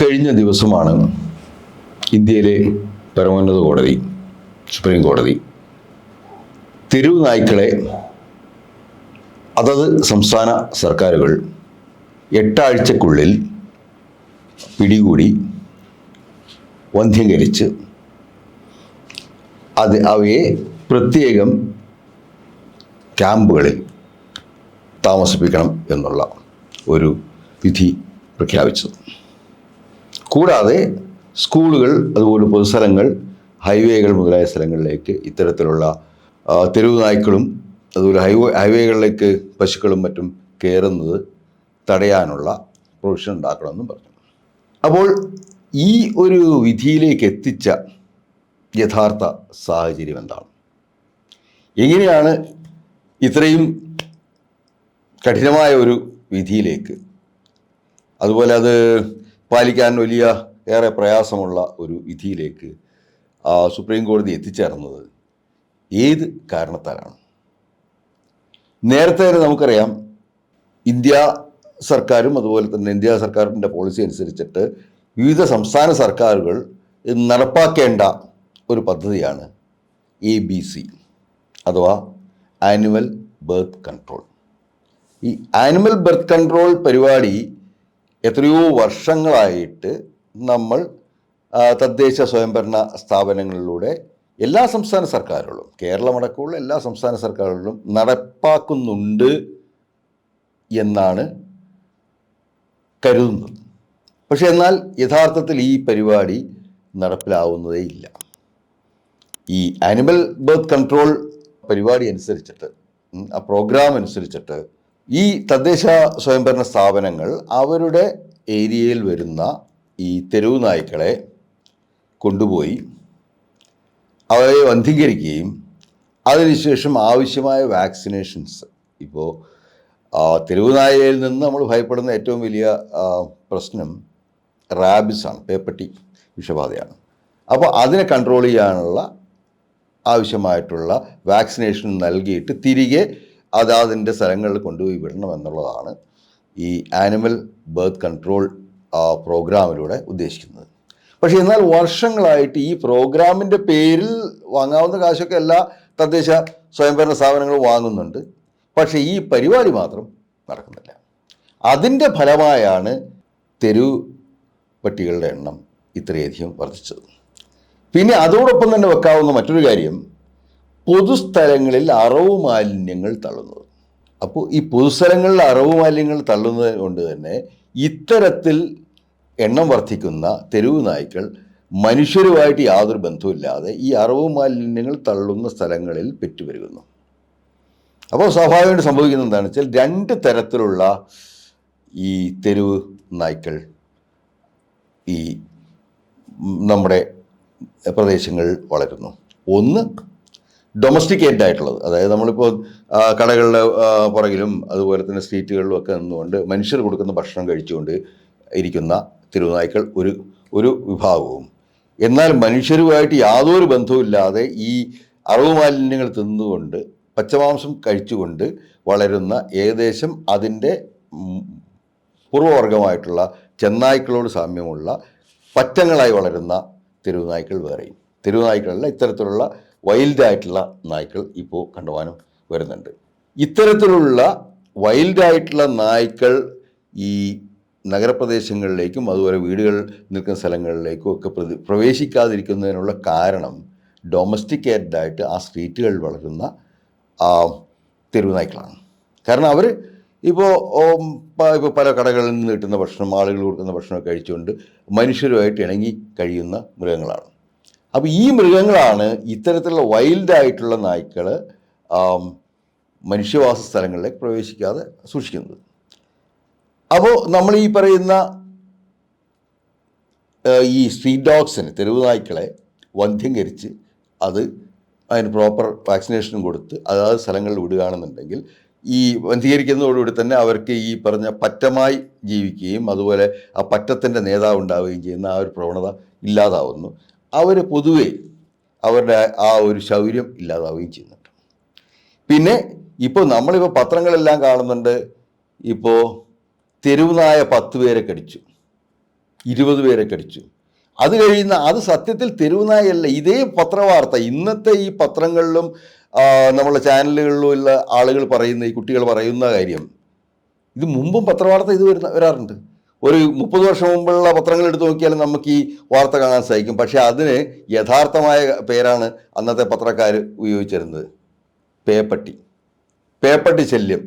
ഇക്കഴിഞ്ഞ ദിവസമാണ് ഇന്ത്യയിലെ പരമോന്നത കോടതി സുപ്രീം കോടതി തെരുവ് നായ്ക്കളെ അതത് സംസ്ഥാന സർക്കാരുകൾ എട്ടാഴ്ചക്കുള്ളിൽ പിടികൂടി വന്ധ്യീകരിച്ച് അത് അവയെ പ്രത്യേകം ക്യാമ്പുകളിൽ താമസിപ്പിക്കണം എന്നുള്ള ഒരു വിധി പ്രഖ്യാപിച്ചത്. കൂടാതെ സ്കൂളുകൾ അതുപോലെ പൊതുസ്ഥലങ്ങൾ ഹൈവേകൾ മുതലായ സ്ഥലങ്ങളിലേക്ക് ഇത്തരത്തിലുള്ള തെരുവ് നായ്ക്കളും അതുപോലെ ഹൈവേ ഹൈവേകളിലേക്ക് പശുക്കളും മറ്റും കയറുന്നത് തടയാനുള്ള പ്രൊവിഷൻ ഉണ്ടാക്കണമെന്നും പറഞ്ഞു. അപ്പോൾ ഈ ഒരു വിധിയിലേക്ക് എത്തിച്ച യഥാർത്ഥ സാഹചര്യം എന്താണ്? എങ്ങനെയാണ് ഇത്രയും കഠിനമായ ഒരു വിധിയിലേക്ക് അതുപോലെ അത് പാലിക്കാൻ വലിയ ഏറെ പ്രയാസമുള്ള ഒരു വിധിയിലേക്ക് സുപ്രീം കോടതി എത്തിച്ചേർന്നത് ഏത് കാരണത്താലാണ്? നേരത്തെ തന്നെ നമുക്കറിയാം ഇന്ത്യ സർക്കാരും അതുപോലെ തന്നെ ഇന്ത്യ സർക്കാരിന്റെ പോളിസി അനുസരിച്ചിട്ട് വിവിധ സംസ്ഥാന സർക്കാരുകൾ നടപ്പാക്കേണ്ട ഒരു പദ്ധതിയാണ് എ ബി സി അഥവാ ആനുവൽ ബർത്ത് കൺട്രോൾ. ഈ ആനിമൽ ബർത്ത് കൺട്രോൾ പരിപാടി എത്രയോ വർഷങ്ങളായിട്ട് നമ്മൾ തദ്ദേശ സ്വയംഭരണ സ്ഥാപനങ്ങളിലൂടെ എല്ലാ സംസ്ഥാന സർക്കാരുകളും കേരളമടക്കമുള്ള എല്ലാ സംസ്ഥാന സർക്കാരുകളിലും നടപ്പാക്കുന്നുണ്ട് എന്നാണ് കരുതുന്നത്. പക്ഷെ എന്നാൽ യഥാർത്ഥത്തിൽ ഈ പരിപാടി നടപ്പിലാവുന്നതേ ഇല്ല ഈ ആനിമൽ ബർത്ത് കൺട്രോൾ പരിപാടി അനുസരിച്ചിട്ട് ആ പ്രോഗ്രാം അനുസരിച്ചിട്ട് ഈ തദ്ദേശ സ്വയംഭരണ സ്ഥാപനങ്ങൾ അവരുടെ ഏരിയയിൽ വരുന്ന ഈ തെരുവ് നായ്ക്കളെ കൊണ്ടുപോയി അവയെ വന്ധീകരിക്കുകയും അതിനുശേഷം ആവശ്യമായ വാക്സിനേഷൻസ് ഇപ്പോൾ തെരുവ് നായയിൽ നിന്ന് നമ്മൾ ഭയപ്പെടുന്ന ഏറ്റവും വലിയ പ്രശ്നം പ്രശ്നം റാബിസാണ് പേപ്പട്ടി വിഷബാധയാണ്. അപ്പോൾ അതിനെ കൺട്രോൾ ചെയ്യാനുള്ള ആവശ്യമായിട്ടുള്ള വാക്സിനേഷൻ നൽകിയിട്ട് തിരികെ അതാതിന്റെ സ്ഥലങ്ങളിൽ കൊണ്ടുപോയി വിടണം എന്നുള്ളതാണ് ഈ ആനിമൽ ബർത്ത് കൺട്രോൾ പ്രോഗ്രാമിലൂടെ ഉദ്ദേശിക്കുന്നത്. പക്ഷേ എന്നാൽ വർഷങ്ങളായിട്ട് ഈ പ്രോഗ്രാമിന്റെ പേരിൽ വാങ്ങാവുന്ന കാശൊക്കെ എല്ലാ തദ്ദേശ സ്വയംഭരണ സ്ഥാപനങ്ങളും വാങ്ങുന്നുണ്ട്. പക്ഷേ ഈ പരിപാടി മാത്രം നടക്കുന്നില്ല. അതിന്റെ ഫലമായാണ് തെരു പട്ടികളുടെ എണ്ണം ഇത്രയധികം വർദ്ധിച്ചത്. പിന്നെ അതോടൊപ്പം തന്നെ വെക്കാവുന്ന മറ്റൊരു കാര്യം പൊതുസ്ഥലങ്ങളിൽ അറവ് മാലിന്യങ്ങൾ തള്ളുന്നത്. അപ്പോൾ ഈ പൊതുസ്ഥലങ്ങളിൽ അറവ് മാലിന്യങ്ങൾ തള്ളുന്നത് കൊണ്ട് തന്നെ ഇത്തരത്തിൽ എണ്ണം വർദ്ധിക്കുന്ന തെരുവ് നായ്ക്കൾ മനുഷ്യരുമായിട്ട് യാതൊരു ബന്ധവുമില്ലാതെ ഈ അറവ് മാലിന്യങ്ങൾ തള്ളുന്ന സ്ഥലങ്ങളിൽ പെറ്റുപെരുകുന്നു അപ്പോൾ സ്വാഭാവികമായിട്ട് സംഭവിക്കുന്നത് എന്താണെന്ന് വെച്ചാൽ രണ്ട് തരത്തിലുള്ള ഈ തെരുവ് നായ്ക്കൾ ഈ നമ്മുടെ പ്രദേശങ്ങളിൽ വളരുന്നു. ഒന്ന് ഡൊമസ്റ്റിക്കേറ്റഡ് ആയിട്ടുള്ളത്. അതായത് നമ്മളിപ്പോൾ കടകളുടെ പുറകിലും അതുപോലെ തന്നെ സ്ട്രീറ്റുകളിലും ഒക്കെ നിന്നുകൊണ്ട് മനുഷ്യർ കൊടുക്കുന്ന ഭക്ഷണം കഴിച്ചുകൊണ്ട് ഇരിക്കുന്ന തിരുനായ്ക്കൾ ഒരു ഒരു വിഭാഗവും. എന്നാൽ മനുഷ്യരുമായിട്ട് യാതൊരു ബന്ധവുമില്ലാതെ ഈ അറവ് മാലിന്യങ്ങൾ തിന്നുകൊണ്ട് പച്ചമാംസം കഴിച്ചുകൊണ്ട് വളരുന്ന ഏകദേശം അതിന്റെ പൂർവവർഗമായിട്ടുള്ള ചെന്നായ്ക്കളോട് സാമ്യമുള്ള പറ്റങ്ങളായി വളരുന്ന തെരുവുനായ്ക്കൾ വേറെയും. തെരുവുനായ്ക്കളല്ല ഇത്തരത്തിലുള്ള വൈൽഡായിട്ടുള്ള നായ്ക്കൾ ഇപ്പോൾ കണ്ടുവാനും വരുന്നുണ്ട്. ഇത്തരത്തിലുള്ള വൈൽഡായിട്ടുള്ള നായ്ക്കൾ ഈ നഗരപ്രദേശങ്ങളിലേക്കും അതുപോലെ വീടുകൾ നിൽക്കുന്ന സ്ഥലങ്ങളിലേക്കും ഒക്കെ പ്രതി പ്രവേശിക്കാതിരിക്കുന്നതിനുള്ള കാരണം ഡൊമസ്റ്റിക്കേറ്റഡ് ആയിട്ട് ആ സ്ട്രീറ്റുകളിൽ വളരുന്ന തെരുവുനായ്ക്കളാണ്. കാരണം അവർ ഇപ്പോൾ ഇപ്പോൾ പല കടകളിൽ നിന്ന് കിട്ടുന്ന ഭക്ഷണം ആളുകൾ കൊടുക്കുന്ന ഭക്ഷണം കഴിച്ചുകൊണ്ട് മനുഷ്യരുമായിട്ട് ഇണങ്ങി കഴിയുന്ന മൃഗങ്ങളാണ്. അപ്പോൾ ഈ മൃഗങ്ങളാണ് ഇത്തരത്തിലുള്ള വൈൽഡ് ആയിട്ടുള്ള നായ്ക്കൾ മനുഷ്യവാസ സ്ഥലങ്ങളിലേക്ക് പ്രവേശിക്കാതെ സൂക്ഷിക്കുന്നത്. അപ്പോൾ നമ്മൾ ഈ പറയുന്ന ഈ സ്ട്രീറ്റ് ഡോഗ്സിന് തെരുവ് നായ്ക്കളെ വന്ധ്യംകരിച്ച് അത് അതിന് പ്രോപ്പർ വാക്സിനേഷനും കൊടുത്ത് അതാത് സ്ഥലങ്ങളിൽ വിടുകയാണെന്നുണ്ടെങ്കിൽ ഈ വന്ധീകരിക്കുന്നതോടുകൂടി തന്നെ അവർക്ക് ഈ പറഞ്ഞ പറ്റമായി ജീവിക്കുകയും അതുപോലെ ആ പറ്റത്തിന്റെ നേതാവ് ഉണ്ടാവുകയും ചെയ്യുന്ന ആ ഒരു പ്രവണത ഇല്ലാതാവുന്നു. അവർ പൊതുവെ അവരുടെ ആ ഒരു ശൗര്യം ഇല്ലാതാവുകയും ചെയ്യുന്നുണ്ട്. പിന്നെ ഇപ്പോൾ നമ്മളിപ്പോൾ പത്രങ്ങളെല്ലാം കാണുന്നുണ്ട്. ഇപ്പോൾ തെരുവുനായ പത്ത് പേരെ കടിച്ചു. ഇരുപത് പേരെ കടിച്ചു. അത് കഴിയുന്ന അത് സത്യത്തിൽ തെരുവുനായല്ല ഇതേ പത്രവാർത്ത ഇന്നത്തെ ഈ പത്രങ്ങളിലും നമ്മളെ ചാനലുകളിലും ഉള്ള ആളുകൾ പറയുന്ന ഈ കുട്ടികൾ പറയുന്ന കാര്യം ഇത് മുമ്പും പത്രവാർത്ത ഇത് വരുന്ന വരാറുണ്ട്. ഒരു മുപ്പത് വർഷം മുമ്പുള്ള പത്രങ്ങൾ എടുത്തു നോക്കിയാൽ നമുക്ക് ഈ വാർത്ത കാണാൻ സാധിക്കും. പക്ഷേ അതിന് യഥാർത്ഥമായ പേരാണ് അന്നത്തെ പത്രക്കാർ ഉപയോഗിച്ചിരുന്നത്. പേപ്പട്ടി. പേപ്പട്ടി ശല്യം.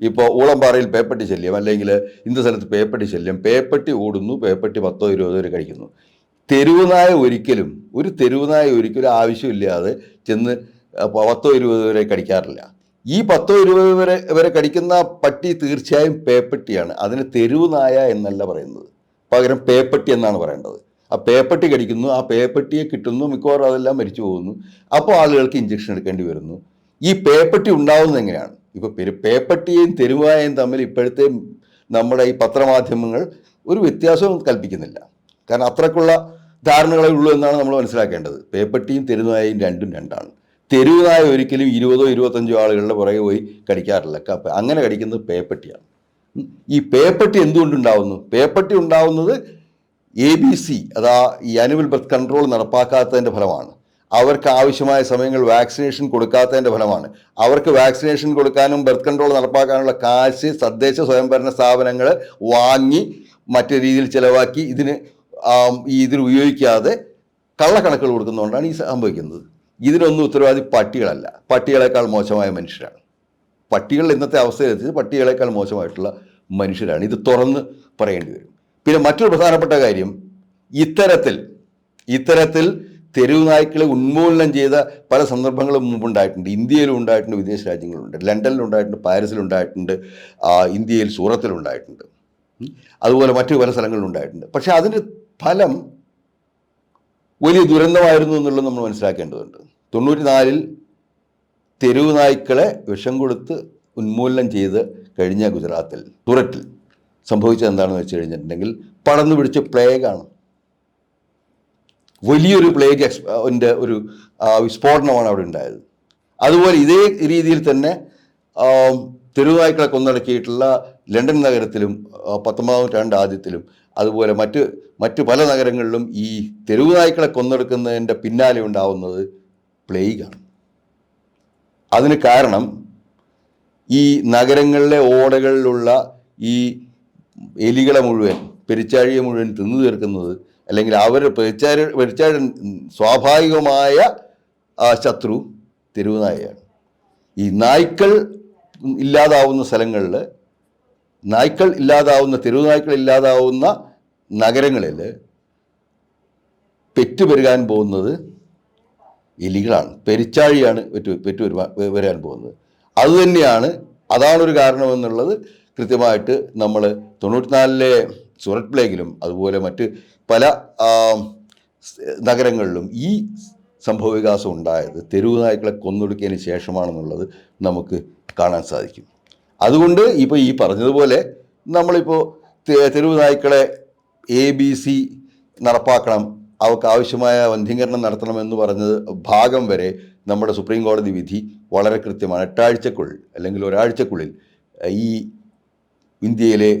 ഇപ്പോൾ ഊളംപാറയിൽ പേപ്പട്ടി ശല്യം. അല്ലെങ്കിൽ ഇന്ന സ്ഥലത്ത് പേപ്പട്ടി ശല്യം. പേപ്പട്ടി ഓടുന്നു പേപ്പട്ടി പത്തോ ഇരുപതോ വരെ കഴിക്കുന്നു. തെരുവുനായ ഒരിക്കലും ഒരു തെരുവുനായ ഒരിക്കലും ആവശ്യമില്ലാതെ ചെന്ന് പത്തോ ഇരുപതോ വരെ കടിക്കാറില്ല. ഈ പത്തോ ഇരുപത് വരെ വരെ കടിക്കുന്ന പട്ടി തീർച്ചയായും പേപ്പട്ടിയാണ്. അതിന് തെരുവ് നായ എന്നല്ല പറയുന്നത്. പകരം പേപ്പട്ടി എന്നാണ് പറയേണ്ടത്. ആ പേപ്പട്ടി കടിക്കുന്നു ആ പേപ്പട്ടിയെ കിട്ടുന്നു മിക്കവാറും അതെല്ലാം മരിച്ചു പോകുന്നു. അപ്പോൾ ആളുകൾക്ക് ഇഞ്ചക്ഷൻ എടുക്കേണ്ടി വരുന്നു. ഈ പേപ്പട്ടി ഉണ്ടാവുന്നത് എങ്ങനെയാണ്? ഇപ്പോൾ പേപ്പട്ടിയെയും തെരുവായയും തമ്മിൽ ഇപ്പോഴത്തെ നമ്മുടെ ഈ പത്രമാധ്യമങ്ങൾ ഒരു വ്യത്യാസവും കൽപ്പിക്കുന്നില്ല. കാരണം അത്രക്കുള്ള ധാരണകളേ ഉള്ളൂ എന്നാണ് നമ്മൾ മനസ്സിലാക്കേണ്ടത്. പേപ്പട്ടിയും തെരുവായയും രണ്ടും രണ്ടാണ്. തെരുവുനായ ഒരിക്കലും ഇരുപതോ ഇരുപത്തഞ്ചോ ആളുകളുടെ പുറകെ പോയി കടിക്കാറില്ല. കപ്പ് അങ്ങനെ കടിക്കുന്നത് പേപ്പട്ടിയാണ്. ഈ പേപ്പട്ടി എന്തുകൊണ്ടുണ്ടാവുന്നു? പേപ്പട്ടി ഉണ്ടാവുന്നത് എ ബി സി അതാ ഈ അനിമൽ ബർത്ത് കൺട്രോൾ നടപ്പാക്കാത്തതിന്റെ ഫലമാണ്. അവർക്ക് ആവശ്യമായ സമയങ്ങൾ വാക്സിനേഷൻ കൊടുക്കാത്തതിന്റെ ഫലമാണ്. അവർക്ക് വാക്സിനേഷൻ കൊടുക്കാനും ബർത്ത് കൺട്രോൾ നടപ്പാക്കാനുള്ള കാശ് തദ്ദേശ സ്വയംഭരണ സ്ഥാപനങ്ങൾ വാങ്ങി മറ്റു രീതിയിൽ ചിലവാക്കി ഇതിന് ഈ ഇതിന് ഉപയോഗിക്കാതെ കള്ളക്കണക്കുകൾ കൊടുക്കുന്നതുകൊണ്ടാണ് ഈ സംഭവിക്കുന്നത്. ഇതിനൊന്നും ഉത്തരവാദി പട്ടികളല്ല. പട്ടികളെക്കാൾ മോശമായ മനുഷ്യരാണ്. പട്ടികൾ ഇന്നത്തെ അവസ്ഥയിലെത്തിച്ച് പട്ടികളെക്കാൾ മോശമായിട്ടുള്ള മനുഷ്യരാണ്. ഇത് തുറന്ന് പറയേണ്ടി വരും. പിന്നെ മറ്റൊരു പ്രധാനപ്പെട്ട കാര്യം ഇത്തരത്തിൽ ഇത്തരത്തിൽ തെരുവ് നായ്ക്കളെ ഉന്മൂലനം ചെയ്ത പല സന്ദർഭങ്ങളും മുമ്പുണ്ടായിട്ടുണ്ട്. ഇന്ത്യയിലും ഉണ്ടായിട്ടുണ്ട് വിദേശ രാജ്യങ്ങളിലുണ്ട്. ലണ്ടനിലുണ്ടായിട്ടുണ്ട് പാരീസിലുണ്ടായിട്ടുണ്ട് ഇന്ത്യയിൽ സൂറത്തിലുണ്ടായിട്ടുണ്ട്. അതുപോലെ മറ്റു പല സ്ഥലങ്ങളിലുണ്ടായിട്ടുണ്ട്. പക്ഷേ അതിന്റെ ഫലം വലിയ ദുരന്തമായിരുന്നു എന്നുള്ളത് നമ്മൾ മനസ്സിലാക്കേണ്ടതുണ്ട്. തൊണ്ണൂറ്റി നാലിൽ തെരുവ് നായ്ക്കളെ വിഷം കൊടുത്ത് ഉന്മൂലനം ചെയ്ത് കഴിഞ്ഞ ഗുജറാത്തിൽ തുററ്റിൽ സംഭവിച്ചത് എന്താണെന്ന് വെച്ച് കഴിഞ്ഞിട്ടുണ്ടെങ്കിൽ പടന്നു പിടിച്ച പ്ലേഗാണ് വലിയൊരു പ്ലേഗ് എക്സ് ന്റെ ഒരു സ്ഫോടനമാണ് അവിടെ ഉണ്ടായത്. അതുപോലെ ഇതേ രീതിയിൽ തന്നെ തെരുവായ്ക്കളെ കൊന്നടക്കിയിട്ടുള്ള ലണ്ടൻ നഗരത്തിലും പത്തൊമ്പതാം നൂറ്റാണ്ട് ആദ്യത്തിലും അതുപോലെ മറ്റ് മറ്റു പല നഗരങ്ങളിലും ഈ തെരുവ് നായ്ക്കളെ കൊന്നെടുക്കുന്നതിന്റെ പിന്നാലെ ഉണ്ടാവുന്നത് പ്ലേഗാണ്. അതിന് കാരണം ഈ നഗരങ്ങളിലെ ഓടകളിലുള്ള ഈ എലികളെ മുഴുവൻ പെരിച്ചാഴിയെ മുഴുവൻ തിന്നു തീർക്കുന്നത് അല്ലെങ്കിൽ അവരുടെ പെരിച്ചാഴി പെരിച്ചാഴി സ്വാഭാവികമായ ശത്രു തെരുവുനായയാണ്. ഈ നായ്ക്കൾ ഇല്ലാതാവുന്ന സ്ഥലങ്ങളിൽ നായ്ക്കൾ ഇല്ലാതാവുന്ന തെരുവുനായ്ക്കൾ ഇല്ലാതാവുന്ന നഗരങ്ങളിൽ പെറ്റുപെരുകാൻ പോകുന്നത് എലികളാണ്. പെരിച്ചാഴിയാണ് പെറ്റു പെറ്റു വരാൻ പോകുന്നത്. അതുതന്നെയാണ് അതാണൊരു കാരണമെന്നുള്ളത് കൃത്യമായിട്ട് നമ്മൾ തൊണ്ണൂറ്റിനാലിലെ സൂററ്റ് പ്ലേഗിലും അതുപോലെ മറ്റ് പല നഗരങ്ങളിലും ഈ സംഭവവികാസം ഉണ്ടായത് തെരുവ് നായ്ക്കളെ കൊന്നൊടുക്കിയതിന് ശേഷമാണെന്നുള്ളത് നമുക്ക് കാണാൻ സാധിക്കും. അതുകൊണ്ട് ഇപ്പോൾ ഈ പറഞ്ഞതുപോലെ നമ്മളിപ്പോൾ തെരുവ് നായ്ക്കളെ എ ബി സി നടപ്പാക്കണം. അവർക്ക് ആവശ്യമായ വന്ധീകരണം നടത്തണമെന്ന് പറഞ്ഞത് ഭാഗം വരെ നമ്മുടെ സുപ്രീം കോടതി വിധി വളരെ കൃത്യമാണ്. എട്ടാഴ്ചക്കുള്ളിൽ അല്ലെങ്കിൽ ഒരാഴ്ചക്കുള്ളിൽ ഈ ഇന്ത്യയിലെ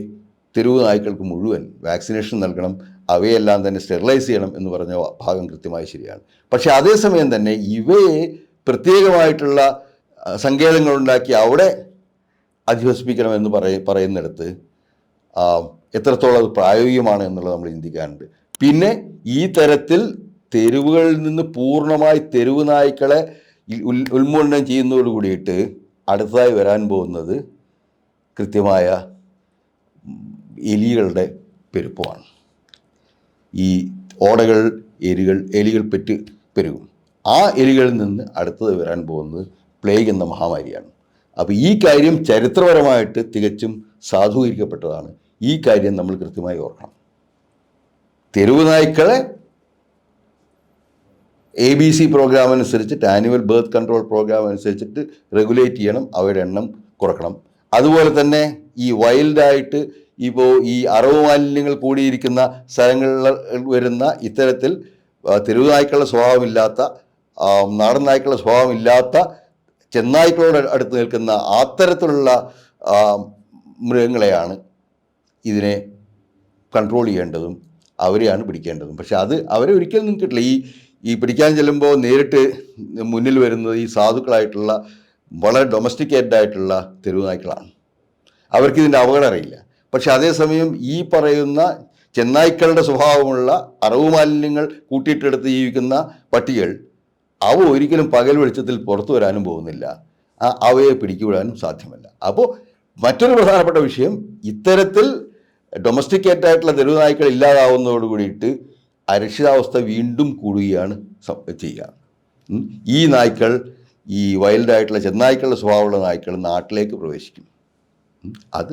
തെരുവ് നായ്ക്കൾക്ക് മുഴുവൻ വാക്സിനേഷൻ നൽകണം. അവയെല്ലാം തന്നെ സ്റ്റെറിലൈസ് ചെയ്യണം എന്ന് പറഞ്ഞ ഭാഗം കൃത്യമായി ശരിയാണ്. പക്ഷേ അതേസമയം തന്നെ ഇവയെ പ്രത്യേകമായിട്ടുള്ള സങ്കേതങ്ങളുണ്ടാക്കി അവിടെ അധിവസിപ്പിക്കണമെന്ന് പറയ പറയുന്നിടത്ത് എത്രത്തോളം അത് പ്രായോഗികമാണ് എന്നുള്ളത് നമ്മൾ ചിന്തിക്കാറുണ്ട് പിന്നെ ഈ തരത്തിൽ തെരുവുകളിൽ നിന്ന് പൂർണമായി തെരുവ് നായ്ക്കളെ ഉന്മൂലനം ചെയ്യുന്നതോട് കൂടിയിട്ട് അടുത്തതായി വരാൻ പോകുന്നത് കൃത്യമായ എലികളുടെ പെരുപ്പമാണ്. ഈ ഓടകൾ എലികൾ എലികൾ പെറ്റ് പെരുകും. ആ എലികളിൽ നിന്ന് അടുത്തത് വരാൻ പോകുന്നത് പ്ലേഗ് എന്ന മഹാമാരിയാണ്. അപ്പോൾ ഈ കാര്യം ചരിത്രപരമായിട്ട് തികച്ചും സാധൂകരിക്കപ്പെട്ടതാണ്. ഈ കാര്യം നമ്മൾ കൃത്യമായി ഓർക്കണം. തെരുവ് നായ്ക്കളെ എ ബി സി പ്രോഗ്രാം അനുസരിച്ചിട്ട് ആനുവൽ ബർത്ത് കൺട്രോൾ പ്രോഗ്രാം അനുസരിച്ചിട്ട് റെഗുലേറ്റ് ചെയ്യണം അവയുടെ എണ്ണം കുറക്കണം. അതുപോലെ തന്നെ ഈ വൈൽഡായിട്ട് ഇപ്പോൾ ഈ അറവ് മാലിന്യങ്ങൾ കൂടിയിരിക്കുന്ന സ്ഥലങ്ങളിൽ വരുന്ന ഇത്തരത്തിൽ തെരുവ് നായ്ക്കളുടെ സ്വഭാവമില്ലാത്ത നാടൻ നായ്ക്കളുടെ സ്വഭാവമില്ലാത്ത ചെന്നായ്ക്കളോട് അടുത്ത് നിൽക്കുന്ന അത്തരത്തിലുള്ള മൃഗങ്ങളെയാണ് ഇതിനെ കൺട്രോൾ ചെയ്യേണ്ടതും അവരെയാണ് പിടിക്കേണ്ടതും. പക്ഷെ അത് അവരെ ഒരിക്കലും നിങ്ങൾക്ക് ഈ ഈ പിടിക്കാൻ ചെല്ലുമ്പോൾ നേരിട്ട് മുന്നിൽ വരുന്നത് ഈ സാധുക്കളായിട്ടുള്ള വളരെ ഡൊമസ്റ്റിക്കേറ്റഡ് ആയിട്ടുള്ള തെരുവ് നായ്ക്കളാണ് അവർക്ക് ഇതിന്റെ അപകടം അറിയില്ല. പക്ഷെ അതേസമയം ഈ പറയുന്ന ചെന്നായ്ക്കളുടെ സ്വഭാവമുള്ള അറവ് മാലിന്യങ്ങൾ കൂട്ടിയിട്ടെടുത്ത് ജീവിക്കുന്ന പട്ടികൾ അവ ഒരിക്കലും പകൽ വെളിച്ചത്തിൽ പുറത്തു വരാനും പോകുന്നില്ല. അവയെ പിടിക്കുവിടാനും സാധ്യമല്ല. അപ്പോൾ മറ്റൊരു പ്രധാനപ്പെട്ട വിഷയം ഇത്തരത്തിൽ ഡൊമസ്റ്റിക്കേറ്റ് ആയിട്ടുള്ള തെരുവ് നായ്ക്കൾ ഇല്ലാതാവുന്നതോട് കൂടിയിട്ട് അരക്ഷിതാവസ്ഥ വീണ്ടും കൂടുകയാണ് ചെയ്യുക. ഈ നായ്ക്കൾ ഈ വൈൽഡായിട്ടുള്ള ചെന്നായ്ക്കളുടെ സ്വഭാവമുള്ള നായ്ക്കൾ നാട്ടിലേക്ക് പ്രവേശിക്കും. അത്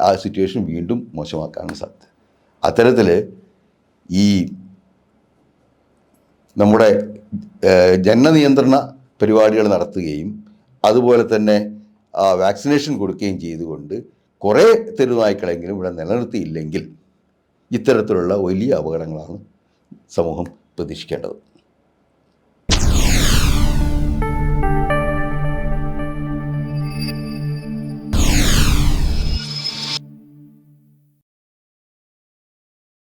ആ സിറ്റുവേഷൻ വീണ്ടും മോശമാക്കാനാണ് സാധ്യത. അത്തരത്തിൽ ഈ നമ്മുടെ ജനനിയന്ത്രണ പരിപാടികൾ നടത്തുകയും അതുപോലെ തന്നെ വാക്സിനേഷൻ കൊടുക്കുകയും ചെയ്തുകൊണ്ട് കുറേ തെരുവായിക്കളെങ്കിലും ഇവിടെ നിലനിർത്തിയില്ലെങ്കിൽ ഇത്തരത്തിലുള്ള വലിയ അപകടങ്ങളാണ് സമൂഹം പ്രതീക്ഷിക്കേണ്ടത്.